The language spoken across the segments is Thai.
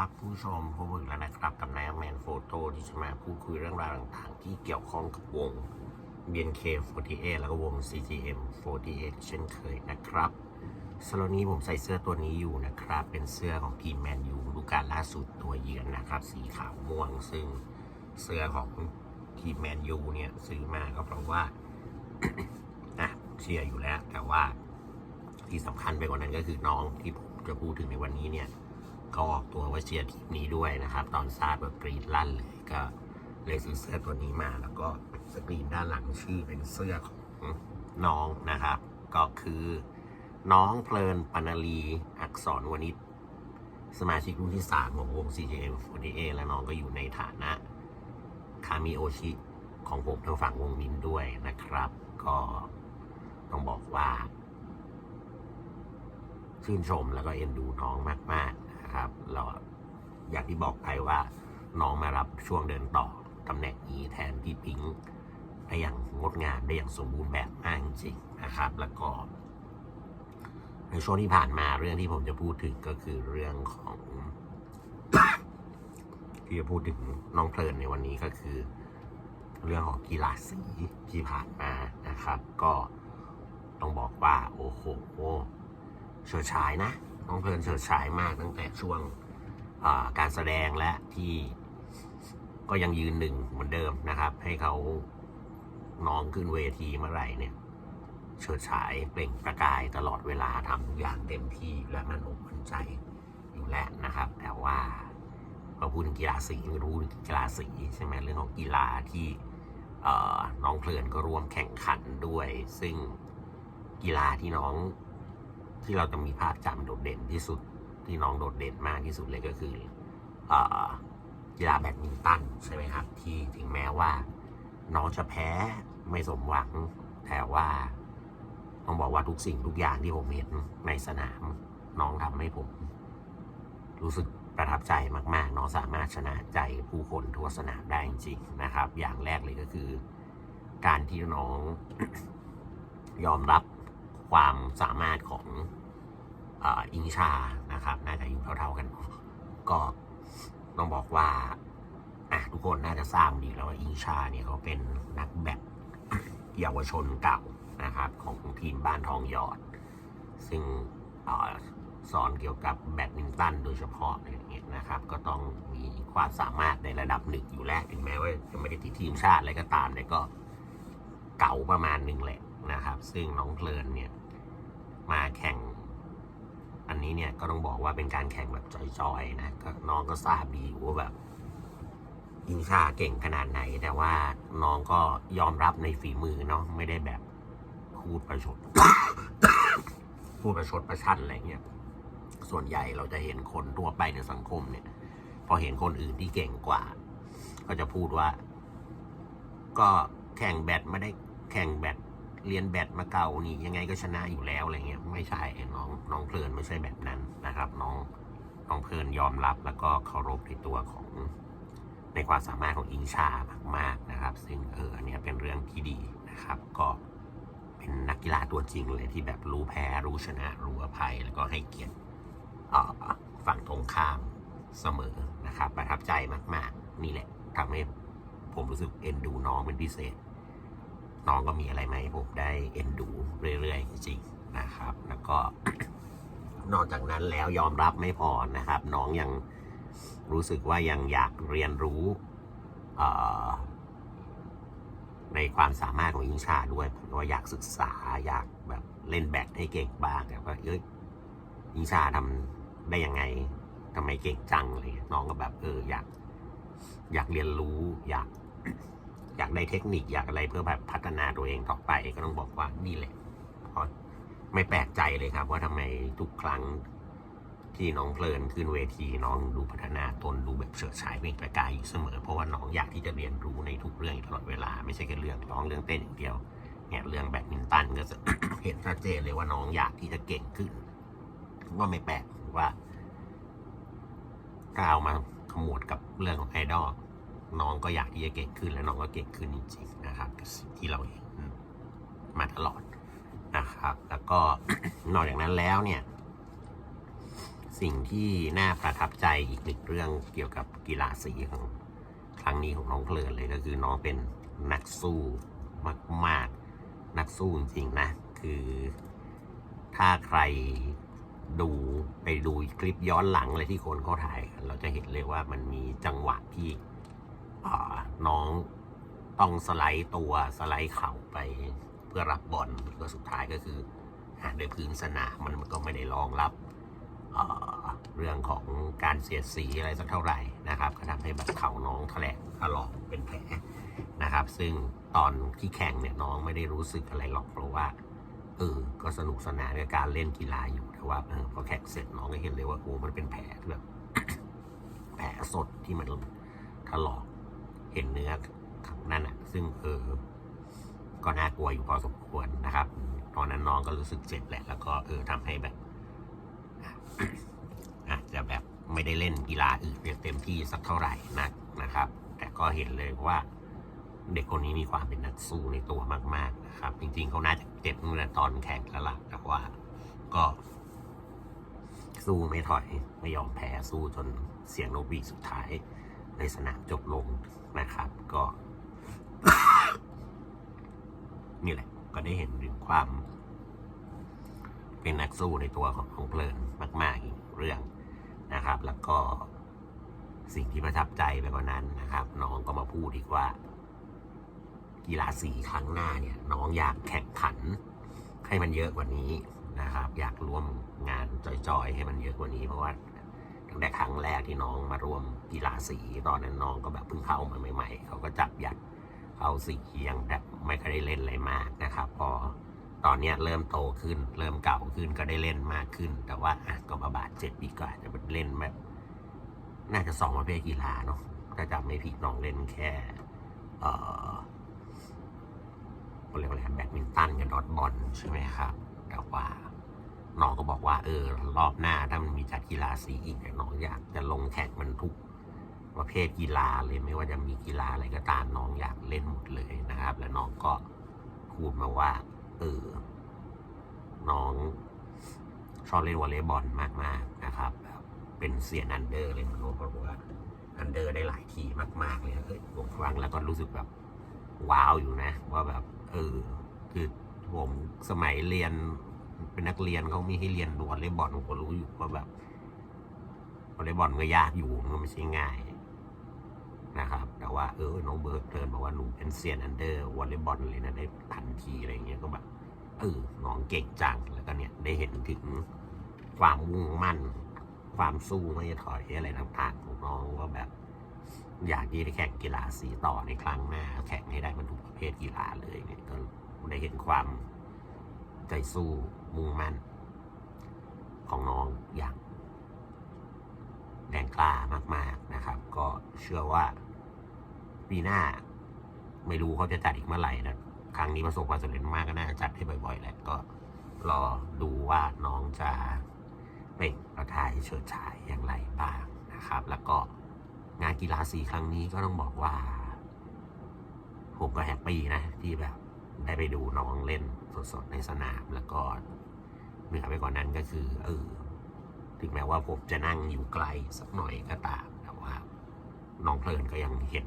ครับผู้ชมพบกันแล้วนะครับกับนายแมนโฟโต้ที่จะมาพูดคุยเรื่องราวต่างๆ ที่เกี่ยวข้องกับวง BNK48 แล้วก็วง CGM48 เช่นเคยนะครับสำหรับนี้ผมใส่เสื้อตัวนี้อยู่นะครับ เป็นเสื้อของทีมแมนยูฤดูกาลล่าสุดตัวเยือนนะครับ สีขาวม่วงซึ่งเสื้อของทีมแมนยูเนี่ยซื้อมาก็เพราะว่าอะเชียร์อยู่แล้ว แต่ว่าที่สำคัญไปกว่านั้นก็คือน้องที่ผมจะพูดถึงในวันนี้เนี่ย ก็ออกตัวว่าเชียร์ทีมนี้ด้วยนะครับ ตอนทราบแบบกรีดลั่นเลยก็เลยซื้อเสื้อตัวนี้มา แล้วก็สกรีนด้านหลังชื่อเป็นเสื้อของน้องนะครับ ก็คือน้องเพลินปนาลีอักษรวณิชสมาชิกรุ่นที่ 3 ของวง CJM48 และน้องก็อยู่ในฐานะคามิโอชิของผมทางฝั่งวงมินด้วยนะครับ ก็ต้องบอกว่า ชื่นชมแล้วก็เอ็นดูน้องมาก ๆ นะครับ เราอย่างที่บอกไปว่าน้องมารับช่วงเดินต่อตำแหน่งนี้แทนพี่ปิงได้อย่างงดงามได้อย่างสมบูรณ์แบบมากจริงๆนะครับ แล้วก็ ในช่วงที่ผ่านมาเรื่องที่ผมจะพูดถึงก็คือเรื่องของที่จะพูดถึงน้องเพลินในวันนี้ก็คือ เรื่องของกีฬาสีที่ผ่านมานะครับ ก็ต้องบอกว่า โอ้โหเฉิดฉายนะ น้องเพลินเฉิดฉายมากตั้งแต่ช่วงการแสดงและที่ก็ยังยืนหนึ่งเหมือนเดิมนะครับ ให้เขาน้องขึ้นเวทีเมื่อไหร่เนี่ยเฉิดฉายเปล่งประกายตลอดเวลาทำทุกอย่างเต็มที่และมันอกมันใจอยู่แล้วนะครับ แต่ว่าพอพูดถึงกีฬาสีรู้ถึงกีฬาสีใช่ไหมเรื่องของกีฬาที่น้องเพลินก็ร่วมแข่งขันด้วย ซึ่งกีฬาที่น้อง ที่เราจะมีภาพจำโดดเด่นที่สุดที่น้องโดดเด่นมากที่สุดเลยก็คือเออกีฬาแบดมินตันใช่ไหมครับ ที่ถึงแม้ว่า น้องจะแพ้ไม่สมหวัง แต่ว่าต้องบอกว่าทุกสิ่งทุกอย่างที่ผมเห็นในสนาม น้องทำให้ผม รู้สึกประทับใจมาก ๆ น้องสามารถชนะใจผู้คนทั่วสนามได้จริงๆนะครับ อย่างแรกเลยก็คือ การที่น้องยอมรับ ความสามารถของอิงชานะครับ น่าจะอยู่เท่าๆกัน ก็ต้องบอกว่าอะทุกคนน่าจะทราบดีแล้วว่าอิงชาเนี่ยเขาเป็นนักแบดเยาวชนเก่านะครับ ของทีมบ้านทองหยอด ซึ่งอสอนเกี่ยวกับแบดมินตันโดยเฉพาะอย่างเงี้ยนะครับ ก็ต้องมีความสามารถในระดับหนึ่งอยู่แล้วถึงแม้ว่าจะไม่ได้ติดทีมชาติอะไรก็ตามแต่ก็เก่าประมาณหนึ่งแหละนะครับ ซึ่งน้องเพลินเนี่ย มาแข่ง อันนี้เนี่ยก็ต้องบอกว่าเป็นการแข่งแบบจอยๆนะก็น้องก็ทราบดีว่าแบบยิงชาเก่งขนาดไหน แต่ว่าน้องก็ยอมรับในฝีมือเนาะไม่ได้แบบพูดประชดพูดประชดประชันอะไรเงี้ยส่วนใหญ่เราจะเห็นคนทั่วไปในสังคมเนี่ย พอเห็นคนอื่นที่เก่งกว่า ก็จะพูดว่า ก็แข่งแบดไม่ได้แข่งแบด เรียนแบดมาเก่านี่ยังไงก็ชนะอยู่แล้วอะไรเงี้ยไม่ใช่น้องน้องเพลินไม่ใช่แบบนั้นนะครับ น้องน้องเพลินยอมรับแล้วก็เคารพในตัวของในความสามารถของอิงชามากๆนะครับ ซึ่งเอออันเนี้ยเป็นเรื่องที่ดีนะครับ ก็เป็นนักกีฬาตัวจริงเลยที่แบบรู้แพ้รู้ชนะ รู้อภัยแล้วก็ให้เกียรติฝั่งตรงข้ามเสมอนะครับ ประทับใจมาก ๆ นี่แหละทำให้ผมรู้สึกเอ็นดูน้องเป็นพิเศษ น้องก็มีอะไรมาให้ผมได้เอ็นดูเรื่อยๆ จริงๆนะครับ แล้วก็นอกจากนั้นแล้วยอมรับไม่พอนะครับ น้องยังรู้สึกว่ายังอยากเรียนรู้ในความสามารถของยิงชาด้วยเพราะว่าอยากศึกษาอยากแบบเล่นแบดให้เก่งบ้างแต่ว่าเอ้ยยิงชาทำได้ยังไงทำไมเก่งจังเลยน้องก็แบบเอออยาก อยากเรียนรู้อยาก อยากได้เทคนิคอยากอะไรเพื่อแบบพัฒนาตัวเองต่อไปก็ต้องบอกว่านี่แหละเพราะไม่แปลกใจเลยครับ ว่าทำไมทุกครั้งที่น้องเพลินขึ้นเวทีน้องดูพัฒนาตนดูแบบเฉิดฉายเปล่งประกายอยู่เสมอ เพราะว่าน้องอยากที่จะเรียนรู้ในทุกเรื่องตลอดเวลา ไม่ใช่แค่เรื่องร้องเรื่องเต้นอย่างเดียวเนี่ยเรื่องแบดมินตันก็จะเห็นชัดเจนเลยว่าน้องอยากที่จะเก่งขึ้น ก็ไม่แปลกว่าถ้าเอามาขมวดกับเรื่องของไอดอล น้องก็อยากที่จะเก่งขึ้นและน้องก็เก่งขึ้นจริงๆนะครับสิ่งที่เราเห็นมาตลอดนะครับ แล้วก็นอกจากนั้นแล้วเนี่ย สิ่งที่น่าประทับใจอีกหนึ่งเรื่องเกี่ยวกับกีฬาสีของครั้งนี้ของน้องเพลินเลยก็คือน้องเป็นนักสู้มากๆ นักสู้จริงๆนะ คือถ้าใครดูไปดูคลิปย้อนหลังอะไรที่คนเขาถ่าย เราจะเห็นเลยว่ามันมีจังหวะที่ น้องต้องสไลด์ตัวสไลด์เข่าไปเพื่อรับบอลก็สุดท้ายก็คืออะโดยพื้นสนามมันก็ไม่ได้รองรับเเรื่องของการเสียดสีอะไรสักเท่าไหร่นะครับก็ทำให้แบบเข่าน้องแถลงถลอกเป็นแผลนะครับ ซึ่งตอนที่แข่งเนี่ยน้องไม่ได้รู้สึกอะไรหรอกเพราะว่าเออก็สนุกสนานกับการเล่นกีฬาอยู่แต่ว่าพอแข่งเสร็จน้องก็เห็นเลยว่าโอ้มันเป็นแผลแบบแผลสดที่มันถลอก เห็นเนื้อข้างนั่นอะ ซึ่งเออก็น่ากลัวอยู่พอสมควรนะครับ ตอนนั้นน้องก็รู้สึกเจ็บแหละ แล้วก็เออทำให้แบบอาจจะแบบไม่ได้เล่นกีฬาอื่นเต็มที่สักเท่าไหร่นักนะครับ แต่ก็เห็นเลยว่าเด็กคนนี้มีความเป็นนักสู้ในตัวมาก ๆ นะครับ จริงๆเขาน่าจะเจ็บตั้งแต่ตอนแข่งแล้วล่ะแต่ว่าก็ สู้ไม่ถอยไม่ยอมแพ้สู้จนเสียงโนบีสุดท้าย ในสนามจบลงนะครับ ก็ นี่แหละ ก็ได้เห็นถึงความ เป็นนักสู้ในตัวของของเพลินมากๆอีกเรื่องนะครับ แล้วก็สิ่งที่ประทับใจไปกว่านั้นนะครับ น้องก็มาพูดอีกว่า กีฬาสีครั้งหน้าเนี่ย น้องอยากแข่งขัน ให้มันเยอะกว่านี้นะครับ อยากร่วมงานจอยๆ ให้มันเยอะกว่านี้เพราะว่า ตั้งแต่ครั้งแรกที่น้องมาร่วมกีฬาสีตอนนั้นน้องก็แบบเพิ่งเข้ามาใหม่ ๆ เขาก็จับยัดเข้าสียังแบบไม่เคยได้เล่นอะไรมากนะครับ พอตอนนี้เริ่มโตขึ้น เริ่มเก่าขึ้นก็ได้เล่นมากขึ้น แต่ว่าอะก็มาบาดเจ็บอีกก็อาจจะเล่นแบบ น่าจะสองประเภทกีฬาเนาะถ้าจำไม่ผิดน้องเล่นแค่ เออเขาเรียกว่าอะไรแบดมินตันกับดอทบอลใช่ไหมครับ แต่ว่า น้องก็บอกว่า เออ รอบหน้าถ้ามันมีจัดกีฬาสีอีกน้องอยากจะลงแข่งมันทุกประเภทกีฬาเลยไม่ว่าจะมีกีฬาอะไรก็ตามน้องอยากเล่นหมดเลยนะครับ แล้วน้องก็พูดมาว่า เออ น้องชอบเล่นวอลเลย์บอลมากๆนะครับแบบเป็นเซียนอันเดอร์เลยมันบอกว่าอันเดอร์ได้หลายทีมากๆเลยเฮ้ยผมฟังแล้วก็รู้สึกแบบว้าวอยู่นะ ว่าแบบ เออ คือผมสมัยเรียน เป็นนักเรียนเขามีให้เรียนวอลเลย์บอลผมก็รู้อยู่ว่าแบบวอลเลย์บอลก็ยากอยู่มันไม่ใช่ง่ายนะครับ แต่ว่าเออน้องเบิร์ดเทิร์นบอกว่าหนูเป็นเซียนอันเดอร์วอลเลย์บอลเลยนะได้พันทีอะไรเงี้ยก็แบบเออน้องเก่งจังแล้วก็เนี่ยได้เห็นถึงความมุ่งมั่น ความสู้ไม่ถอยอะไรต่างๆของน้องว่าแบบ อยากที่จะแข่งกีฬาสีต่อในครั้งหน้า แข่งให้ได้มันทุกประเภทกีฬาเลยเนี่ยก็ได้เห็นความใจสู้ มุ่งมั่น ของน้องอย่างแรงกล้ามาก ๆนะครับ ก็เชื่อว่าปีหน้าไม่รู้เขาจะจัดอีกเมื่อไหร่นะครั้งนี้ประสบความสำเร็จมากก็น่าจะจัดให้บ่อยๆแหละก็รอดูว่าน้องจะเปล่งประกายเฉิดฉายอย่างไรบ้างนะครับ แล้วก็งานกีฬาสีครั้งนี้ก็ต้องบอกว่า ผมก็แฮปปี้นะที่แบบได้ไปดูน้องเล่นสดๆในสนามแล้วก็ เหนือไปกว่านนั้นก็คือเออถึงแม้ว่าผมจะนั่งอยู่ไกลสักหน่อยก็ตามแต่ว่าน้องเพลินก็ยังเห็น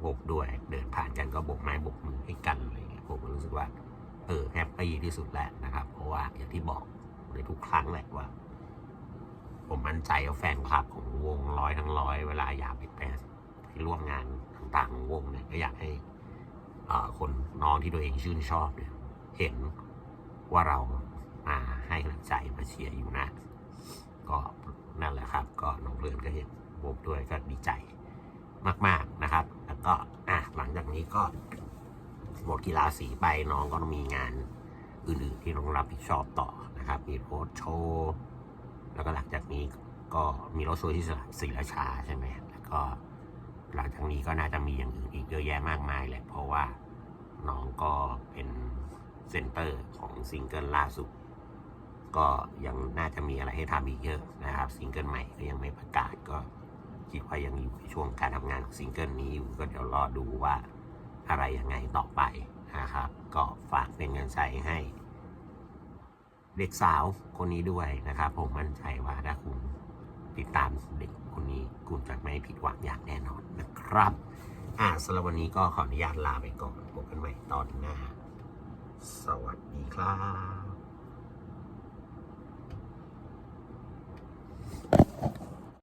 โบกด้วย เดินผ่านกันก็บกไม้บกมือให้กันอะไรเงี้ยผมก็รู้สึกว่า เออแฮปปี้ที่สุดแล้วนะครับ เพราะว่าอย่างที่บอกในทุกครั้งแหละว่า ผมมั่นใจว่าแฟนคลับของวงร้อยทั้งร้อยเวลาอยากไปไปไปร่วมงานต่างๆของวงเนี่ยก็อยากให้อ่อคนน้องที่ตัวเองชื่นชอบเนี่ยเห็นว่าเรา มาให้กำลังใจมาเชียร์อยู่นะ ก็นั่นแหละครับ ก็น้องเพลินก็เห็นผมด้วยก็ดีใจมาก ๆนะครับ แล้วก็อะหลังจากนี้ก็หมดกีฬาสีไปน้องก็ต้องมีงานอื่นๆที่ต้องรับผิดชอบต่อนะครับ มีโพสโชว์แล้วก็หลังจากนี้ก็มีรถโชว์ที่ศรีราชาใช่ไหมแล้วก็หลังจากนี้ก็น่าจะมีอย่างอื่นอีกเยอะแยะมากมายแหละเพราะว่าน้องก็เป็นเซนเตอร์ของซิงเกิลล่าสุด ก็ยังน่าจะมีอะไรให้ทำอีกเยอะนะครับซิงเกิลใหม่ก็ยังไม่ประกาศก็คิดว่ายังอยู่ในช่วงการทำงานของซิงเกิลนี้อยู่ก็เดี๋ยวรอดูว่าอะไรยังไงต่อไปนะครับ ก็ฝากเป็นกำลังใจให้ เด็กสาวคนนี้ด้วยนะครับ ผมมั่นใจว่าถ้าคุณติดตามเด็กคนนี้คุณจะไม่ผิดหวังอย่างแน่นอนนะครับอ่าสำหรับวันนี้ก็ขออนุญาตลาไปก่อนพบกันใหม่ตอนหน้า สวัสดีครับ